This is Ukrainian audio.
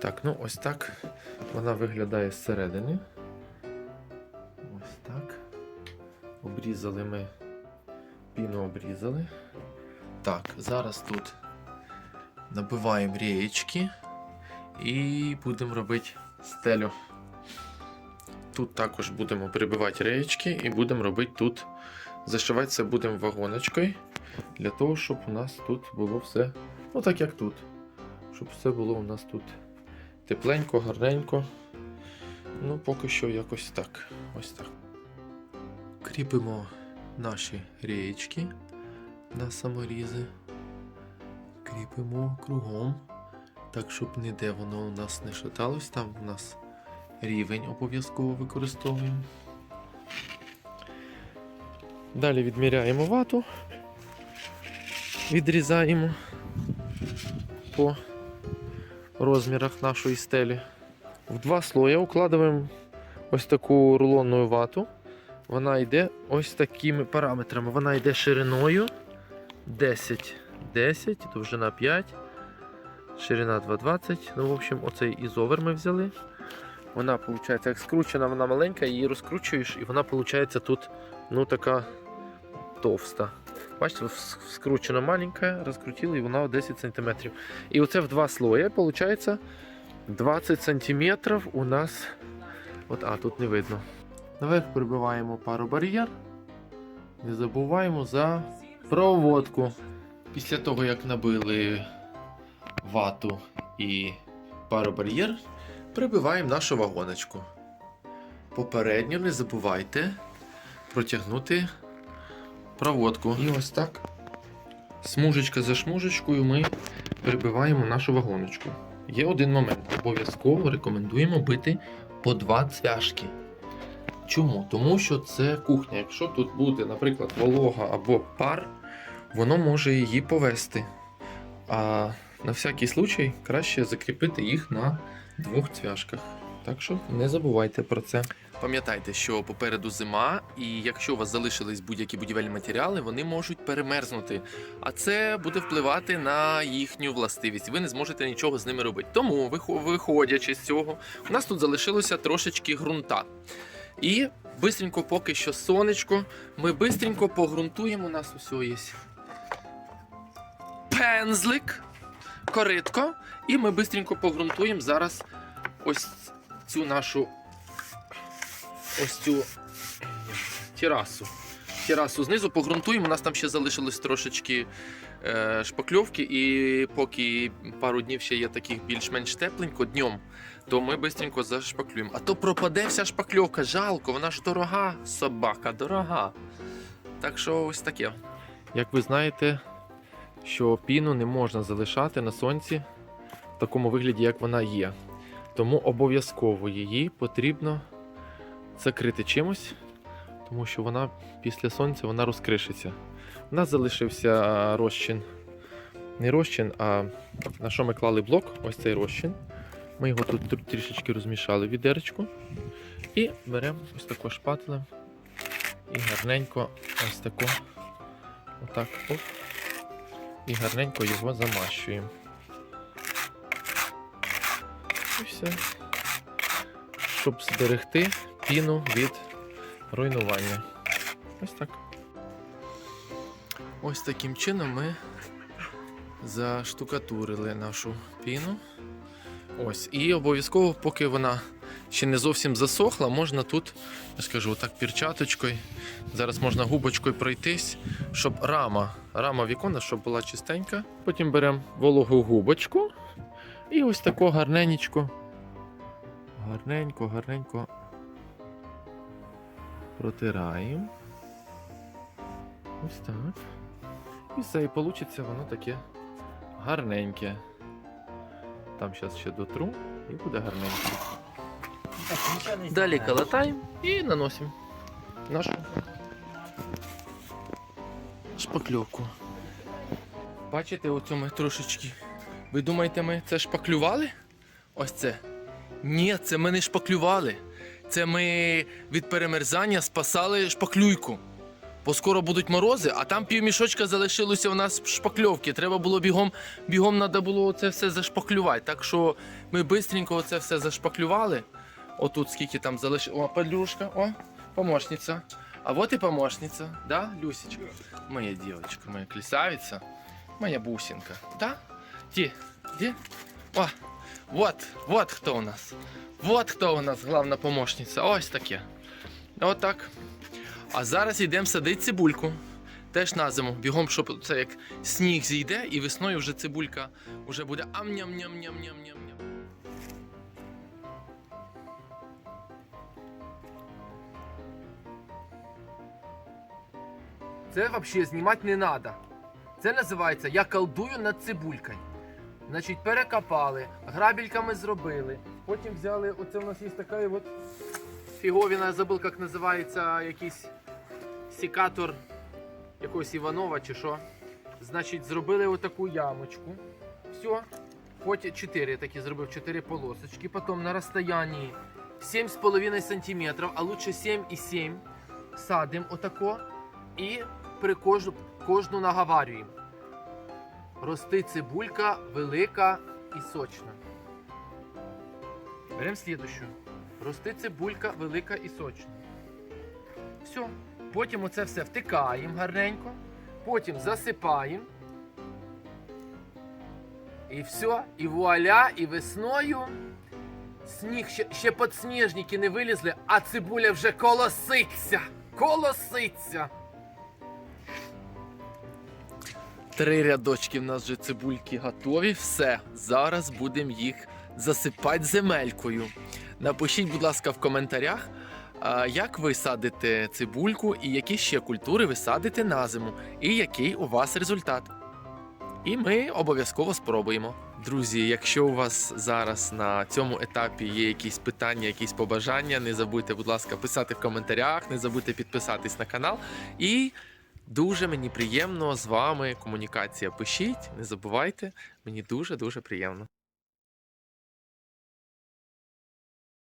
Так, ну ось так вона виглядає зсередини. Ось так. Обрізали ми. Піну обрізали. Так, зараз тут набиваємо рієчки і будемо робити стелю. Тут також будемо прибивати реєчки і будемо робити тут. Зашивати це будемо вагоночкою, для того, щоб у нас тут було все, ну так як тут. Щоб все було у нас тут тепленько, гарненько. Ну, поки що якось так. Ось так. Кріпимо наші реєчки на саморізи. Кріпимо кругом, так щоб ніде воно у нас не шаталось. Там у нас рівень обов'язково використовуємо. Далі відміряємо вату, відрізаємо по розмірах нашої стелі. В два слої укладаємо ось таку рулонну вату. Вона йде ось такими параметрами. Вона йде шириною 10, 10, довжина 5, ширина 2,20. Ну, в общем, оцей ізовер ми взяли. Вона, виходить, як скручена, вона маленька, її розкручуєш, і вона, виходить, тут ну, така товста. Бачите, скручена маленька, розкрутили, і вона 10 см. І оце в два слої, виходить, 20 см у нас. От, а, тут не видно. Наверх прибиваємо пару-бар'єр. Не забуваємо за проводку. Після того, як набили вату і пару-бар'єр, прибиваємо нашу вагоночку. Попередньо не забувайте протягнути проводку. І ось так. Смужечка за шмужечкою ми прибиваємо нашу вагоночку. Є один момент. Обов'язково рекомендуємо бити по два цвяшки. Чому? Тому що це кухня. Якщо тут буде, наприклад, волога або пар, воно може її повести. А на всякий случай краще закріпити їх на двох цвяшках. Так що не забувайте про це. Пам'ятайте, що попереду зима, і якщо у вас залишились будь-які будівельні матеріали, вони можуть перемерзнути. А це буде впливати на їхню властивість. Ви не зможете нічого з ними робити. Тому, виходячи з цього, у нас тут залишилося трошечки ґрунта. І бистренько, поки що сонечко, ми бистренько погрунтуємо. У нас усе є пензлик, коритко, і ми бистренько погрунтуємо зараз ось цю нашу ось цю терасу. Терасу знизу погрунтуємо. У нас там ще залишилось трошечки е, шпакльовки, і поки пару днів ще є таких більш-менш тепленько днем, то ми бистренько зашпаклюємо. А то пропаде вся шпакльовка, жалко, вона ж дорога, собака, дорога. Так що ось таке. Як ви знаєте, що піну не можна залишати на сонці в такому вигляді, як вона є. Тому обов'язково її потрібно закрити чимось, тому що вона після сонця вона розкришиться. У нас залишився розчин. Не розчин, а на що ми клали блок, ось цей розчин. Ми його тут трішечки розмішали в відеречку. І беремо ось тако шпателем і гарненько ось тако. Отак. Оп. І гарненько його замащуємо. І все. Щоб зберегти піну від руйнування. Ось так. Ось таким чином ми заштукатурили нашу піну. Ось. І обов'язково, поки вона ще не зовсім засохла, можна тут, я скажу, так перчаточкою. Зараз можна губочкою пройтись, щоб рама, рама вікона, щоб була чистенька. Потім беремо вологу губочку і ось тако гарненечко. Гарненько, гарненько протираємо. Ось так. І все, і вийде воно таке гарненьке. Там зараз ще дотру і буде гарненьке. Далі калатаємо і наносимо нашу шпакльовку. Бачите, оцю ми трошечки. Ви думаєте, ми це шпаклювали? Ось це. Ні, це ми не шпаклювали. Це ми від перемерзання спасали шпаклюйку. бо скоро будуть морози, а там півмішочка залишилося у нас шпакльовки. Треба було бігом, бігом треба було це все зашпаклювати. Так що ми швидко це все зашпаклювали. Отут скільки там залишилося. О, подружка, о, помощниця. А вот і помощниця, да, Люсечка? Моя дівчинка, моя красавиця, моя бусинка, да? Ті, де? О, вот, вот хто у нас. Вот хто у нас головна помощниця. Ось таке. Отак. А зараз йдемо садити цибульку. Теж на зиму. Бігом, щоб це як сніг зійде, і весною вже цибулька вже буде ам-ням-ням-ням-ням-ням-ням. Це взагалі знімати не треба. Це називається Я колдую над цибулькою. Значить, перекопали, грабельками зробили. Потім взяли, оце у нас є така от фіговіна, я забув, як називається якийсь секатор якогось Іванова чи що. Значить, зробили отаку ямочку. Все. Потім 4 такі зробив, 4 полосочки. Потім на розстоянні 7,5 см, а лучше 7,7 садимо отако і при кожну, кожну наговарюємо. Рости цибулька велика і сочна. Беремо слідущу. Рости цибулька велика і сочна. Все. Потім оце все втикаємо гарненько. Потім засипаємо. І все. І вуаля, і весною. Сніг ще, ще подсніжники не вилізли, а цибуля вже колоситься. Колоситься. Три рядочки в нас вже цибульки готові. Все. Зараз будемо їх засипати земелькою. Напишіть, будь ласка, в коментарях, як ви садите цибульку і які ще культури ви садите на зиму, і який у вас результат. І ми обов'язково спробуємо. Друзі, якщо у вас зараз на цьому етапі є якісь питання, якісь побажання, не забудьте, будь ласка, писати в коментарях, не забудьте підписатись на канал. І дуже мені приємно з вами комунікація. Пишіть, не забувайте, мені дуже дуже приємно.